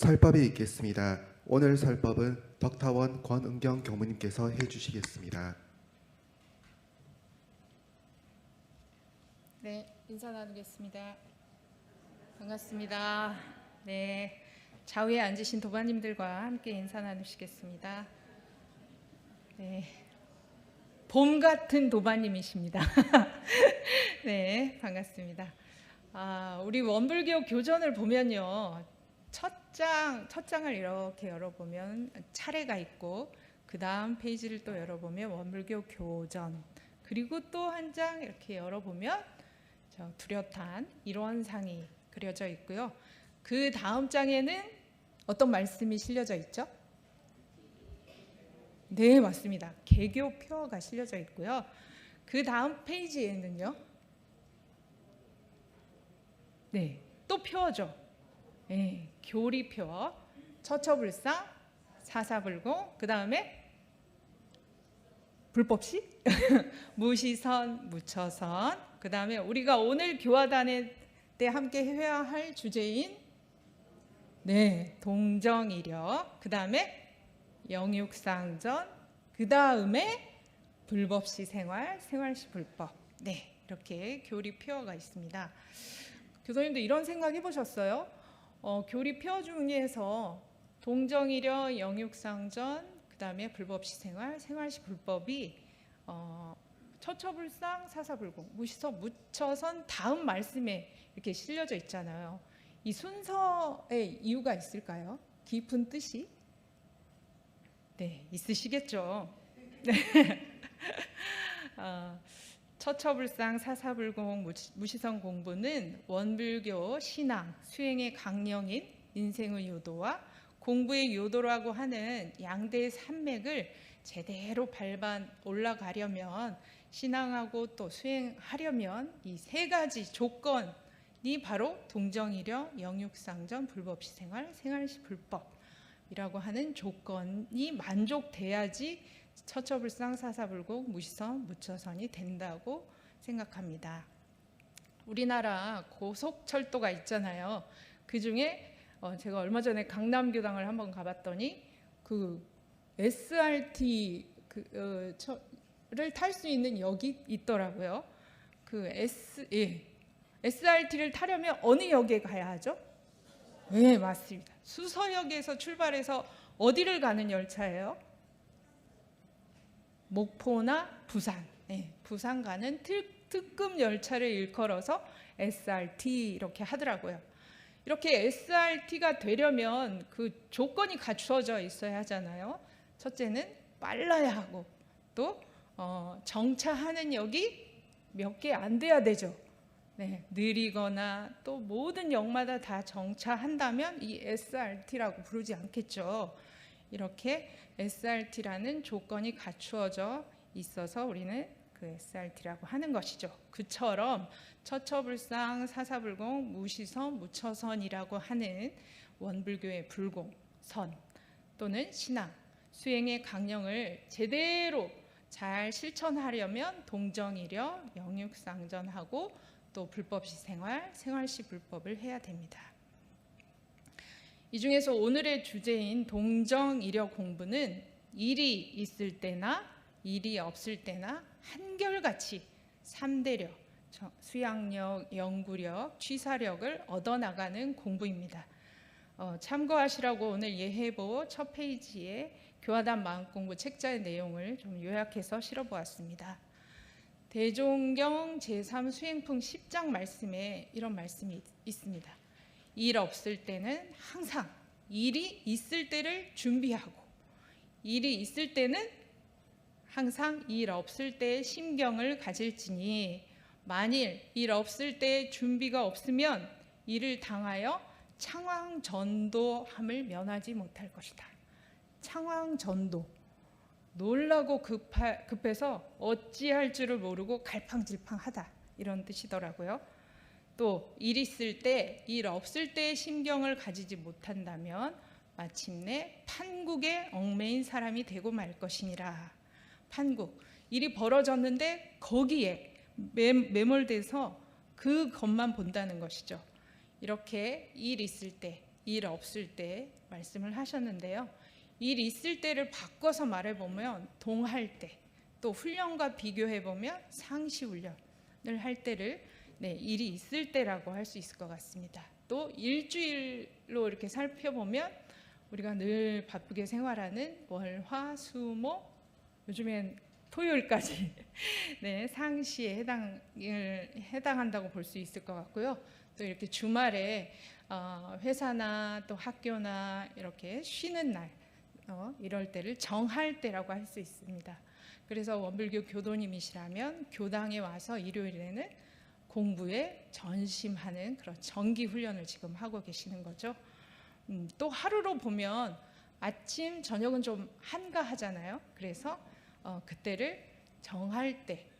설법이 있겠습니다. 오늘 설법은 덕타원 권은경 교무님께서 해주시겠습니다. 네, 인사 나누겠습니다. 반갑습니다. 네, 좌우에 앉으신 도반님들과 함께 인사 나누시겠습니다. 네, 봄 같은 도반님이십니다. 네, 반갑습니다. 아, 우리 원불교 교전을 보면요, 첫 장, 첫 장을 이렇게 열어보면 차례가 있고, 그 다음 페이지를 또 열어보면 원불교 교전, 그리고 또 한 장 이렇게 열어보면 저 뚜렷한 일원상이 그려져 있고요. 그 다음 장에는 어떤 말씀이 실려져 있죠? 네, 맞습니다. 개교 표어가 실려져 있고요. 그 다음 페이지에는요. 네, 또 표어죠. 네, 교리 표어, 처처불상, 사사불공, 그 다음에 불법시, 무시선, 무처선, 그 다음에 우리가 오늘 교화단에 때 함께 해야 할 주제인 네 동정이력, 그 다음에 영육상전, 그 다음에 불법시 생활, 생활시 불법. 네 이렇게 교리 표어가 있습니다. 교수님도 이런 생각 해보셨어요? 어, 교리 표어 중에서 동정이력, 영육상전, 그 다음에 불법시 생활, 생활시 불법이 어, 처처불상 사사불공 무시서 무처선 다음 말씀에 이렇게 실려져 있잖아요. 이 순서에 이유가 있을까요? 깊은 뜻이 네 있으시겠죠. 네. 어, 처처불상 사사불공 무시- 무시성 공부는 원불교 신앙 수행의 강령인 인생의 요도와 공부의 요도라고 하는 양대 산맥을 제대로 밟아 올라가려면 신앙하고 또 수행하려면 이 세 가지 조건이 바로 동정이력, 영육상전, 불법시 생활, 생활시 불법이라고 하는 조건이 만족돼야지 처처불상 사사불공 무시선 무처선이 된다고 생각합니다. 우리나라 고속철도가 있잖아요. 그 중에 어, 제가 얼마 전에 강남교당을 한번 가봤더니 그 SRT 그, 어, 를탈 수 있는 역이 있더라고요. 그 S 예. SRT를 타려면 어느 역에 가야 하죠? 네, 맞습니다. 수서역에서 출발해서 어디를 가는 열차예요? 목포나 부산. 네, 부산 가는 특, 특급 열차를 일컬어서 SRT 이렇게 하더라고요. 이렇게 SRT가 되려면 그 조건이 갖추어져 있어야 하잖아요. 첫째는 빨라야 하고 또 어, 정차하는 역이 몇 개 안 돼야 되죠. 네, 느리거나 또 모든 역마다 다 정차한다면 이 SRT라고 부르지 않겠죠. 이렇게 SRT라는 조건이 갖추어져 있어서 우리는 그 SRT라고 하는 것이죠. 그처럼 처처불상 사사불공 무시선 무처선이라고 하는 원불교의 불공 선 또는 신앙 수행의 강령을 제대로 잘 실천하려면 동정이력 영육상전하고 또 불법시 생활 생활시 불법을 해야 됩니다. 이 중에서 오늘의 주제인 동정 이력 공부는 일이 있을 때나 일이 없을 때나 한결같이 삼대력, 저- 수양력, 연구력, 취사력을 얻어나가는 공부입니다. 어, 참고하시라고 오늘 예해보 첫 페이지에 교화단 마음공부 책자의 내용을 좀 요약해서 실어보았습니다. 대종경 제3 수행품 10장 말씀에 이런 말씀이 있- 있습니다. 일 없을 때는 항상 일이 있을 때를 준비하고 일이 있을 때는 항상 일 없을 때의 심경을 가질지니 만일 일 없을 때 준비가 없으면 이를 당하여 창왕 전도함을 면하지 못할 것이다. 창왕 전도 놀라고 급하, 급해서 어찌할 줄을 모르고 갈팡질팡하다 이런 뜻이더라고요. 또 일 있을 때, 일 없을 때의 심경을 가지지 못한다면 마침내 판국에 얽매인 사람이 되고 말 것이니라. 판국 일이 벌어졌는데 거기에 매, 매몰돼서 그 것만 본다는 것이죠. 이렇게 일 있을 때, 일 없을 때 말씀을 하셨는데요. 일 있을 때를 바꿔서 말해 보면 동할 때, 또 훈련과 비교해 보면 상시 훈련을 할 때를 네, 일이 있을 때라고 할 수 있을 것 같습니다. 또 일주일로 이렇게 살펴보면 우리가 늘 바쁘게 생활하는 월, 화, 수, 목 요즘엔 토요일까지 네, 상시에 해당을 해당한다고 볼 수 있을 것 같고요. 또 이렇게 주말에 어, 회사나 또 학교나 이렇게 쉬는 날 어, 이럴 때를 정할 때라고 할 수 있습니다. 그래서 원불교 교도님이시라면 교당에 와서 일요일에는 공부에 전심하는 그런 정기 훈련을 지금 하고 계시는 거죠. 음, 또 하루로 보면 아침 저녁은 좀 한가하잖아요. 그래서 어, 그때를 정할 때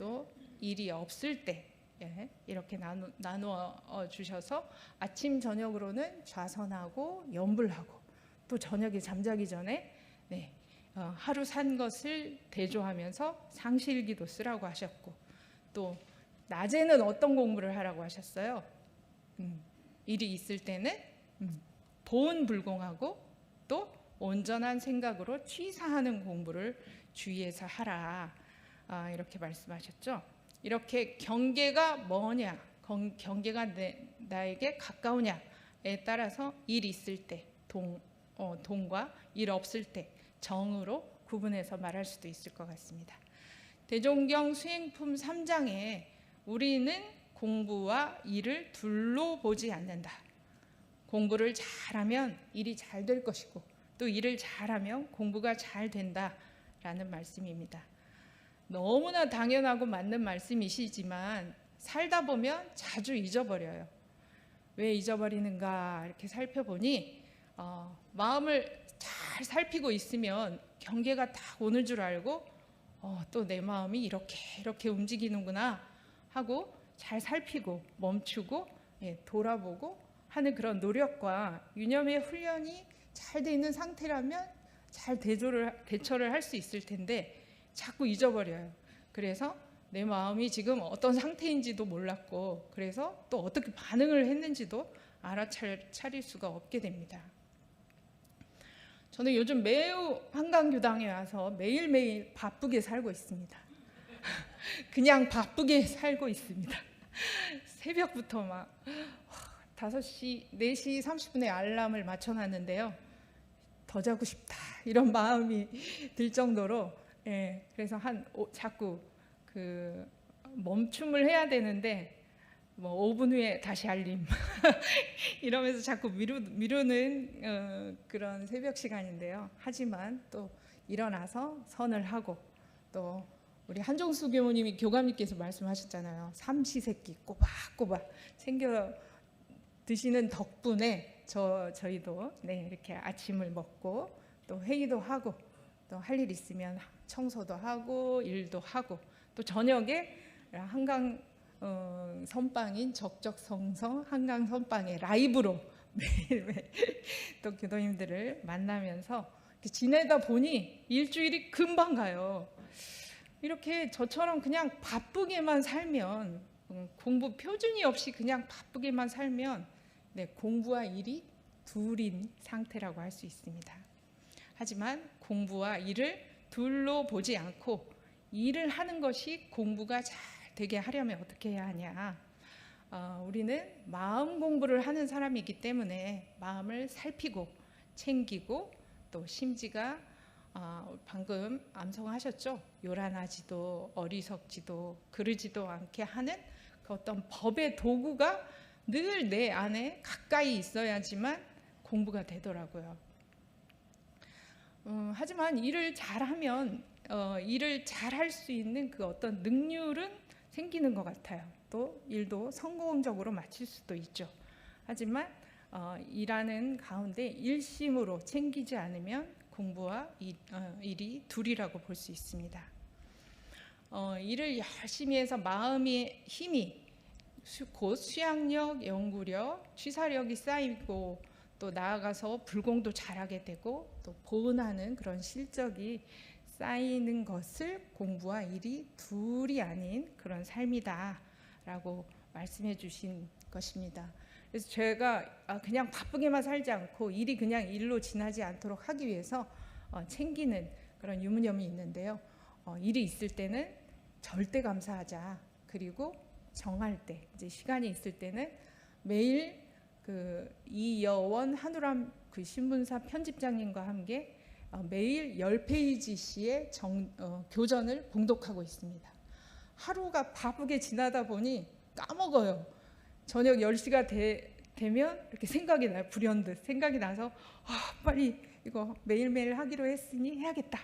또 일이 없을 때 예, 이렇게 나누, 나누어 어, 주셔서 아침 저녁으로는 좌선하고 연불하고 또 저녁에 잠자기 전에 네, 어, 하루 산 것을 대조하면서 상실기도 쓰라고 하셨고 또 낮에는 어떤 공부를 하라고 하셨어요? 음, 일이 있을 때는 음, 보은 불공하고 또 온전한 생각으로 취사하는 공부를 주의해서 하라 아, 이렇게 말씀하셨죠. 이렇게 경계가 뭐냐, 경, 경계가 내, 나에게 가까우냐에 따라서 일 있을 때 동, 어, 동과 일 없을 때 정으로 구분해서 말할 수도 있을 것 같습니다. 대종경 수행품 3장에 우리는 공부와 일을 둘로 보지 않는다. 공부를 잘하면 일이 잘 될 것이고 또 일을 잘하면 공부가 잘 된다라는 말씀입니다. 너무나 당연하고 맞는 말씀이시지만 살다 보면 자주 잊어버려요. 왜 잊어버리는가 이렇게 살펴보니 어, 마음을 잘 살피고 있으면 경계가 딱 오는 줄 알고 어, 또 내 마음이 이렇게 이렇게 움직이는구나 하고 잘 살피고 멈추고 예, 돌아보고 하는 그런 노력과 유념의 훈련이 잘 돼 있는 상태라면 잘 대조를 대처를 할 수 있을 텐데 자꾸 잊어버려요. 그래서 내 마음이 지금 어떤 상태인지도 몰랐고 그래서 또 어떻게 반응을 했는지도 알아차릴 수가 없게 됩니다. 저는 요즘 매우 한강교당에 와서 매일매일 바쁘게 살고 있습니다. 그냥 바쁘게 살고 있습니다. 새벽부터 막 5시, 4시 30분에 알람을 맞춰놨는데요. 더 자고 싶다 이런 마음이 들 정도로 예, 그래서 한 오, 자꾸 그 멈춤을 해야 되는데 뭐 5분 후에 다시 알림 이러면서 자꾸 미루, 미루는 어, 그런 새벽 시간인데요. 하지만 또 일어나서 선을 하고 또 우리 한종수 교모님이 교감님께서 말씀하셨잖아요. 삼시세끼 꼬박꼬박 챙겨 드시는 덕분에 저 저희도 네 이렇게 아침을 먹고 또 회의도 하고 또 할 일 있으면 청소도 하고 일도 하고 또 저녁에 한강 어, 선방인 적적성성 한강 선방에 라이브로 매일매일 또 교도님들을 만나면서 지내다 보니 일주일이 금방 가요. 이렇게 저처럼 그냥 바쁘게만 살면 음, 공부 표준이 없이 그냥 바쁘게만 살면 네, 공부와 일이 둘인 상태라고 할 수 있습니다. 하지만 공부와 일을 둘로 보지 않고 일을 하는 것이 공부가 잘 되게 하려면 어떻게 해야 하냐? 어, 우리는 마음 공부를 하는 사람이기 때문에 마음을 살피고 챙기고 또 심지가 어, 방금 암송하셨죠? 요란하지도 어리석지도 그르지도 않게 하는 그 어떤 법의 도구가 늘 내 안에 가까이 있어야지만 공부가 되더라고요. 음, 하지만 일을 잘하면 어, 일을 잘할 수 있는 그 어떤 능률은 생기는 것 같아요. 또 일도 성공적으로 마칠 수도 있죠. 하지만 어, 일하는 가운데 일심으로 챙기지 않으면 공부와 일, 어, 일이 둘이라고 볼 수 있습니다. 어, 일을 열심히 해서 마음의 힘이 수, 곧 수양력, 연구력, 취사력이 쌓이고 또 나아가서 불공도 잘하게 되고 또 보은하는 그런 실적이 쌓이는 것을 공부와 일이 둘이 아닌 그런 삶이다라고 말씀해 주신 것입니다. 그래서 제가 아, 그냥 바쁘게만 살지 않고 일이 그냥 일로 지나지 않도록 하기 위해서 어, 챙기는 그런 유무념이 있는데요. 어, 일이 있을 때는 절대 감사하자. 그리고 정할 때 이제 시간이 있을 때는 매일 그 이여원 한우람 그 신문사 편집장님과 함께 어, 매일 10페이지씩의 정, 어, 교전을 봉독하고 있습니다. 하루가 바쁘게 지나다 보니 까먹어요. 저녁 10시가 되, 되면 이렇게 생각이 나요. 불현듯 생각이 나서 아, 빨리 이거 매일매일 하기로 했으니 해야겠다.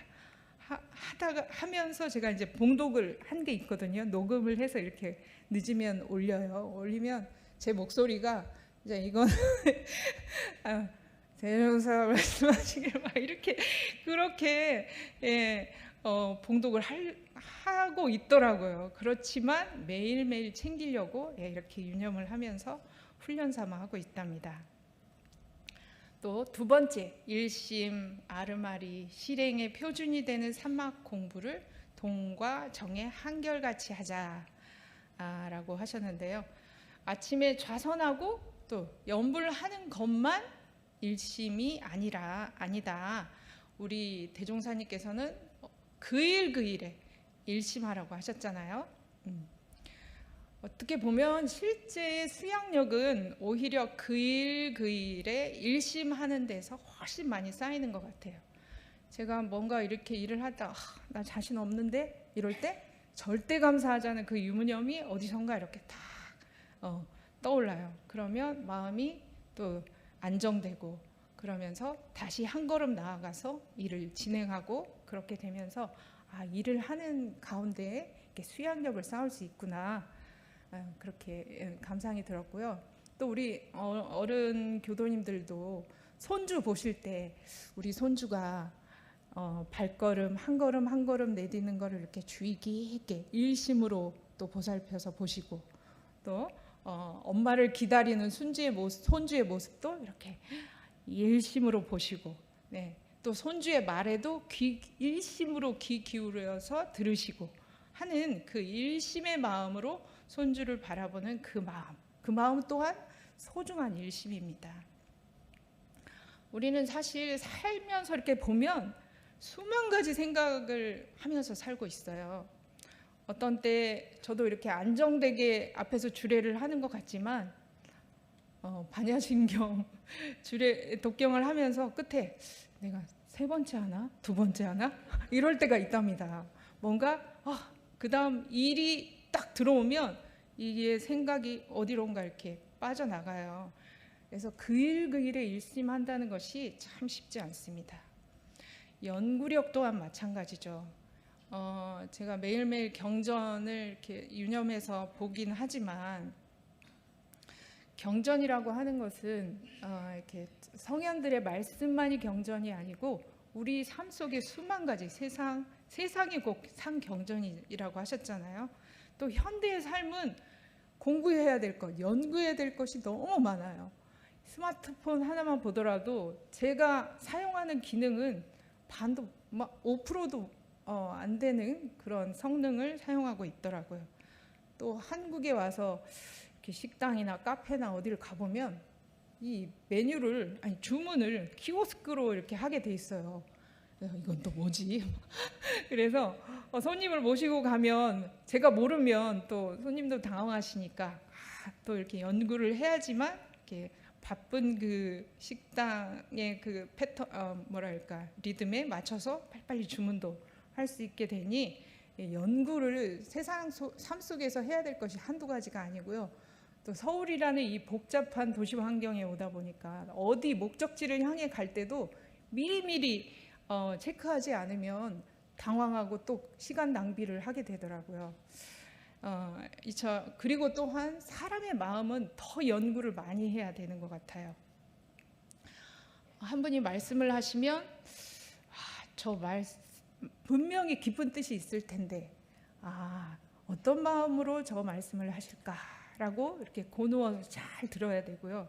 하, 하다가 하면서 제가 이제 봉독을 한 게 있거든요. 녹음을 해서 이렇게 늦으면 올려요. 올리면 제 목소리가 이제 이건 아, 대명사 말씀하시길 막 이렇게 그렇게 예, 어, 봉독을 할, 하고 있더라고요. 그렇지만 매일매일 챙기려고 예, 이렇게 유념을 하면서 훈련 삼아 하고 있답니다. 또 두 번째 일심 아르마리 실행의 표준이 되는 산막 공부를 동과 정의 한결같이 하자라고 하셨는데요. 아침에 좌선하고 또 연불 하는 것만 일심이 아니라 아니다. 우리 대종사님께서는 그 일 그 일에 일심하라고 하셨잖아요. 음. 어떻게 보면 실제 수양력은 오히려 그 일 그 일에 일심하는 데서 훨씬 많이 쌓이는 것 같아요. 제가 뭔가 이렇게 일을 하다 아, 나 자신 없는데 이럴 때 절대 감사하자는 그 유무념이 어디선가 이렇게 딱 어, 떠올라요. 그러면 마음이 또 안정되고 그러면서 다시 한 걸음 나아가서 일을 진행하고 그렇게 되면서 아 일을 하는 가운데 이렇게 수양력을 쌓을 수 있구나 아, 그렇게 예, 감상이 들었고요. 또 우리 어- 어른 교도님들도 손주 보실 때 우리 손주가 어, 발걸음 한 걸음 한 걸음 내딛는 거를 이렇게 주의 깊게 일심으로 또 보살펴서 보시고 또 어, 엄마를 기다리는 손주의 모습, 손주의 모습도 이렇게 일심으로 보시고, 네, 또 손주의 말에도 귀 일심으로 귀 기울여서 들으시고 하는 그 일심의 마음으로 손주를 바라보는 그 마음, 그 마음 또한 소중한 일심입니다. 우리는 사실 살면서 이렇게 보면 수만 가지 생각을 하면서 살고 있어요. 어떤 때 저도 이렇게 안정되게 앞에서 주례를 하는 것 같지만 어, 반야신경 주례 독경을 하면서 끝에 내가 세 번째 하나 두 번째 하나 이럴 때가 있답니다. 뭔가 아, 그 다음 일이 딱 들어오면 이게 생각이 어디론가 이렇게 빠져나가요. 그래서 그 일 그 일에 일심한다는 것이 참 쉽지 않습니다. 연구력 또한 마찬가지죠. 어, 제가 매일매일 경전을 이렇게 유념해서 보긴 하지만 경전이라고 하는 것은 어, 이렇게 성현들의 말씀만이 경전이 아니고 우리 삶 속에 수만 가지 세상 세상이 곧 상경전이라고 하셨잖아요. 또 현대의 삶은 공부해야 될 것, 연구해야 될 것이 너무 많아요. 스마트폰 하나만 보더라도 제가 사용하는 기능은 반도 막 5%도 어, 안 되는 그런 성능을 사용하고 있더라고요. 또 한국에 와서 이렇게 식당이나 카페나 어디를 가보면 이 메뉴를 아니 주문을 키오스크로 이렇게 하게 돼 있어요. 이건 또 뭐지? 그래서 어, 손님을 모시고 가면 제가 모르면 또 손님도 당황하시니까 아, 또 이렇게 연구를 해야지만 이렇게 바쁜 그 식당의 그 패턴 어, 뭐랄까 리듬에 맞춰서 빨리빨리 주문도 할 수 있게 되니 이 연구를 세상 소, 삶 속에서 해야 될 것이 한두 가지가 아니고요. 또 서울이라는 이 복잡한 도시 환경에 오다 보니까 어디 목적지를 향해 갈 때도 미리미리 어, 체크하지 않으면 당황하고 또 시간 낭비를 하게 되더라고요. 어, 그리고 또한 사람의 마음은 더 연구를 많이 해야 되는 것 같아요. 한 분이 말씀을 하시면 아, 저말 분명히 깊은 뜻이 있을 텐데 아 어떤 마음으로 저 말씀을 하실까 라고 이렇게 고누어서 잘 들어야 되고요.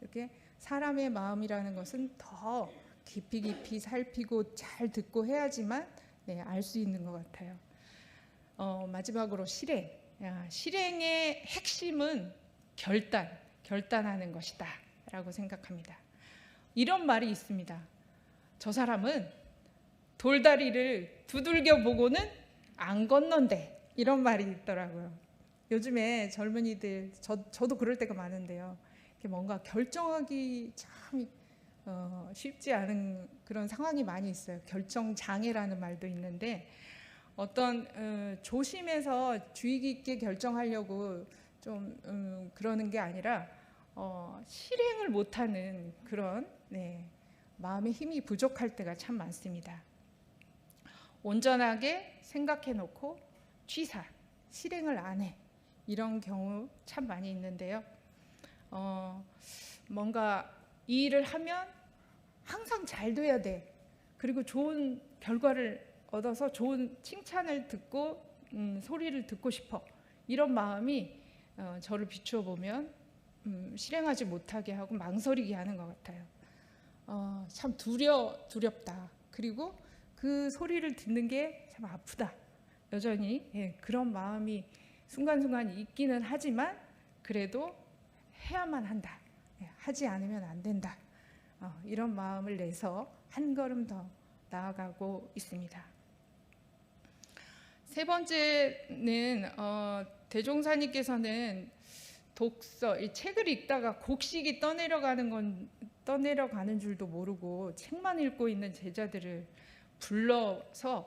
이렇게 사람의 마음이라는 것은 더 깊이 깊이 살피고 잘 듣고 해야지만 네, 알 수 있는 것 같아요. 어, 마지막으로 실행. 야, 실행의 핵심은 결단, 결단하는 것이다 라고 생각합니다. 이런 말이 있습니다. 저 사람은 돌다리를 두들겨 보고는 안 건넌데 이런 말이 있더라고요. 요즘에 젊은이들 저, 저도 그럴 때가 많은데요. 이렇게 뭔가 결정하기 참 어, 쉽지 않은 그런 상황이 많이 있어요. 결정 장애라는 말도 있는데 어떤 어, 조심해서 주의 깊게 결정하려고 좀 음, 그러는 게 아니라 어, 실행을 못하는 그런 네, 마음의 힘이 부족할 때가 참 많습니다. 온전하게 생각해 놓고 취사 실행을 안 해. 이런 경우 참 많이 있는데요. 어, 뭔가 이 일을 하면 항상 잘 돼야 돼. 그리고 좋은 결과를 얻어서 좋은 칭찬을 듣고 음, 소리를 듣고 싶어. 이런 마음이 어, 저를 비추어 보면 음, 실행하지 못하게 하고 망설이게 하는 것 같아요. 어, 참 두려 두렵다. 그리고 그 소리를 듣는 게 참 아프다. 여전히 예, 그런 마음이 순간순간 있기는 하지만 그래도 해야만 한다. 예, 하지 않으면 안 된다. 어, 이런 마음을 내서 한 걸음 더 나아가고 있습니다. 세 번째는 어, 대종사님께서는 독서, 이 책을 읽다가 곡식이 떠내려가는 건 떠내려가는 줄도 모르고 책만 읽고 있는 제자들을 불러서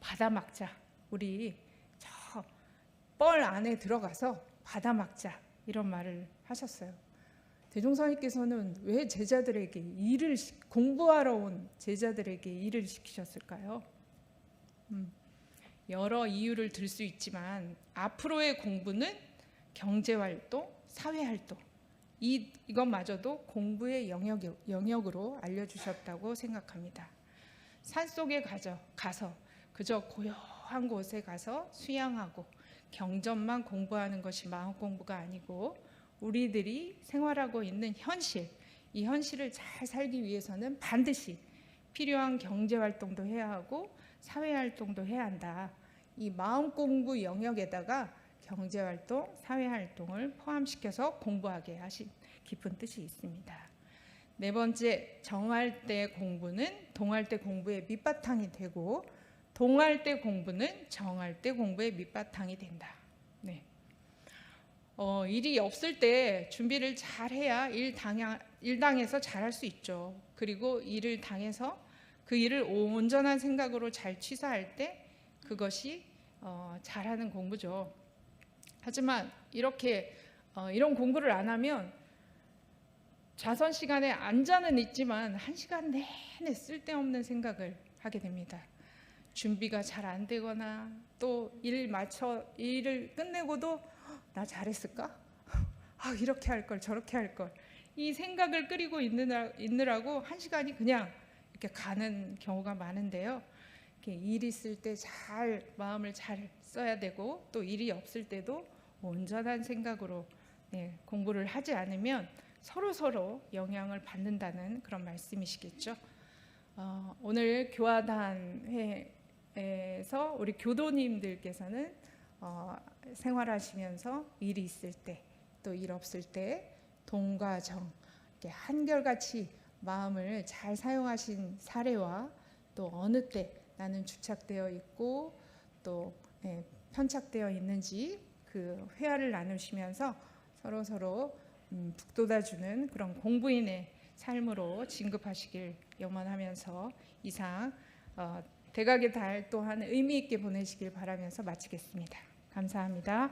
받아막자. 우리 저 뻘 안에 들어가서 받아 막자 이런 말을 하셨어요. 대종사님께서는 왜 제자들에게 일을 시- 공부하러 온 제자들에게 일을 시키셨을까요? 음, 여러 이유를 들 수 있지만 앞으로의 공부는 경제 활동, 사회 활동 이 이것마저도 공부의 영역 영역으로 알려주셨다고 생각합니다. 산 속에 가서 가서 그저 고요한 곳에 가서 수양하고 경전만 공부하는 것이 마음 공부가 아니고 우리들이 생활하고 있는 현실 이 현실을 잘 살기 위해서는 반드시 필요한 경제 활동도 해야 하고 사회 활동도 해야 한다. 이 마음 공부 영역에다가 경제 활동, 사회 활동을 포함시켜서 공부하게 하신 깊은 뜻이 있습니다. 네 번째, 정할 때 공부는 동할 때 공부의 밑바탕이 되고 동할 때 공부는 정할 때 공부의 밑바탕이 된다. 네. 어, 일이 없을 때 준비를 잘 해야 일 당야, 일당에서 잘 할 수 있죠. 그리고 일을 당해서 그 일을 온전한 생각으로 잘 취사할 때 그것이 어, 잘하는 공부죠. 하지만 이렇게 어, 이런 공부를 안 하면 자선 시간에 앉아는 있지만 한 시간 내내 쓸데없는 생각을 하게 됩니다. 준비가 잘 안 되거나 또일 맞춰 일을 끝내고도 "헉, 나 잘했을까? 아 이렇게 할 걸 저렇게 할 걸 이 생각을 끓이고 있느라, 있느라고 한 시간이 그냥 이렇게 가는 경우가 많은데요. 일 있을 때 잘 마음을 잘 써야 되고 또 일이 없을 때도 온전한 생각으로 네, 공부를 하지 않으면 서로 서로 영향을 받는다는 그런 말씀이시겠죠. 어, 오늘 교화단 회 에서 우리 교도님들께서는 어, 생활하시면서 일이 있을 때 또 일 없을 때 동과 정 이렇게 한결같이 마음을 잘 사용하신 사례와 또 어느 때 나는 주착되어 있고 또 예, 편착되어 있는지 그 회화를 나누시면서 서로 서로 음, 북돋아주는 그런 공부인의 삶으로 진급하시길 염원하면서 이상 어, 대각의 달 또한 의미 있게 보내시길 바라면서 마치겠습니다. 감사합니다.